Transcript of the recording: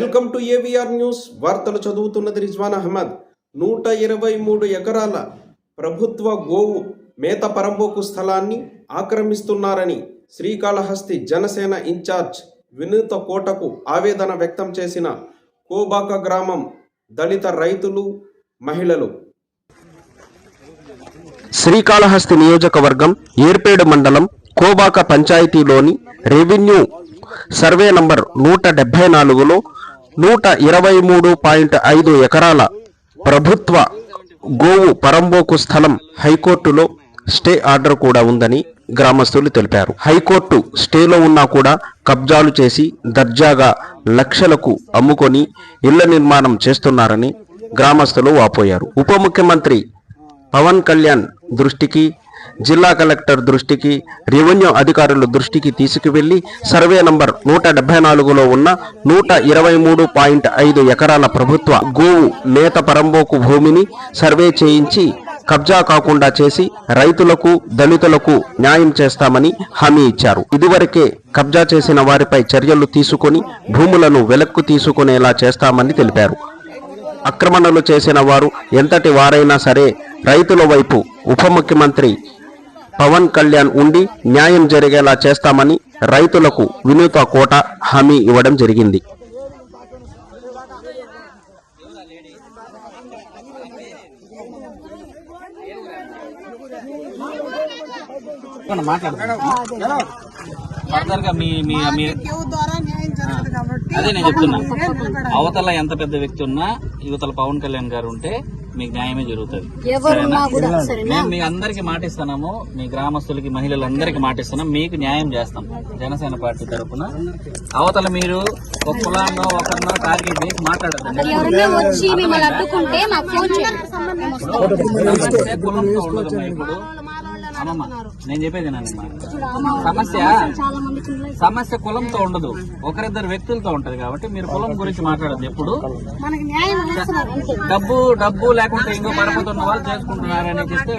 Welcome to AVR news. వార్తలు చదువుతున్నది రిజ్వాన్ అహ్మద్. నూట ఇరవై మూడు ఎకరాల ప్రభుత్వ గోవు మేత పరంబోకు స్థలాన్ని ఆక్రమిస్తున్నారని శ్రీకాళహస్తి జనసేన ఇన్ఛార్జ్ వినూత కోటకు ఆవేదన వ్యక్తం చేసిన కోబాక గ్రామం దళిత రైతులు మహిళలు. శ్రీకాళహస్తి నియోజకవర్గం ఏర్పేడు మండలం కోబాక పంచాయతీలోని రెవెన్యూ సర్వే నంబర్ నూట డెబ్బై నాలుగులో నూట ఇరవై మూడు పాయింట్ ఐదు ఎకరాల ప్రభుత్వ గోవు పరంబోకు స్థలం హైకోర్టులో స్టే ఆర్డర్ కూడా ఉందని గ్రామస్తులు తెలిపారు. హైకోర్టు స్టేలో ఉన్నా కూడా కబ్జాలు చేసి దర్జాగా లక్షలకు అమ్ముకొని ఇళ్ళ నిర్మాణం చేస్తున్నారని గ్రామస్తులు వాపోయారు. ఉప ముఖ్యమంత్రి పవన్ కళ్యాణ్ దృష్టికి జిల్లా కలెక్టర్ దృష్టికి రెవెన్యూ అధికారుల దృష్టికి తీసుకువెళ్ళి సర్వే నంబర్ నూట డెబ్బై నాలుగులో ఉన్న నూట ఇరవై మూడు పాయింట్ ఐదు ఎకరాల ప్రభుత్వ గోవు మేత పరంబోకు భూమిని సర్వే చేయించి కబ్జా కాకుండా చేసి రైతులకు దళితులకు న్యాయం చేస్తామని హామీ ఇచ్చారు. ఇదివరకే కబ్జా చేసిన వారిపై చర్యలు తీసుకొని భూములను వెలక్కు తీసుకునేలా చేస్తామని తెలిపారు. ఆక్రమణలు చేసిన వారు ఎంతటి వారైనా సరే రైతుల వైపు ఉప ముఖ్యమంత్రి పవన్ కళ్యాణ్ ఉండి న్యాయం జరిగేలా చేస్తామని రైతులకు వినూత కోట హామీ ఇవ్వడం జరిగింది అదే నేను చెప్తున్నా. అవతల ఎంత పెద్ద వ్యక్తి ఉన్నా యువతల పవన్ కళ్యాణ్ గారు ఉంటే మీకు న్యాయమే జరుగుతుంది. మేము మీ అందరికి మాటిస్తున్నాము. మీ గ్రామస్తులకి మహిళలందరికీ మాటిస్తున్నాం. మీకు న్యాయం చేస్తాం. జనసేన పార్టీ తరఫున అవతల మీరు ఒక కులాన్నో ఒకరినో టార్గెట్ చేసి సమస్య కులంతో ఉండదమ్మా ఇప్పుడు. అమ్మమ్మ నేను చెప్పేది సమస్య సమస్య కులంతో ఉండదు. ఒకరిద్దరు వ్యక్తులతో ఉంటది కాబట్టి మీరు కులం గురించి మాట్లాడదు ఎప్పుడు. డబ్బు డబ్బు లేకుంటే ఇంకో పరపతి ఉన్న వాళ్ళు చేసుకుంటున్నారని చెప్తే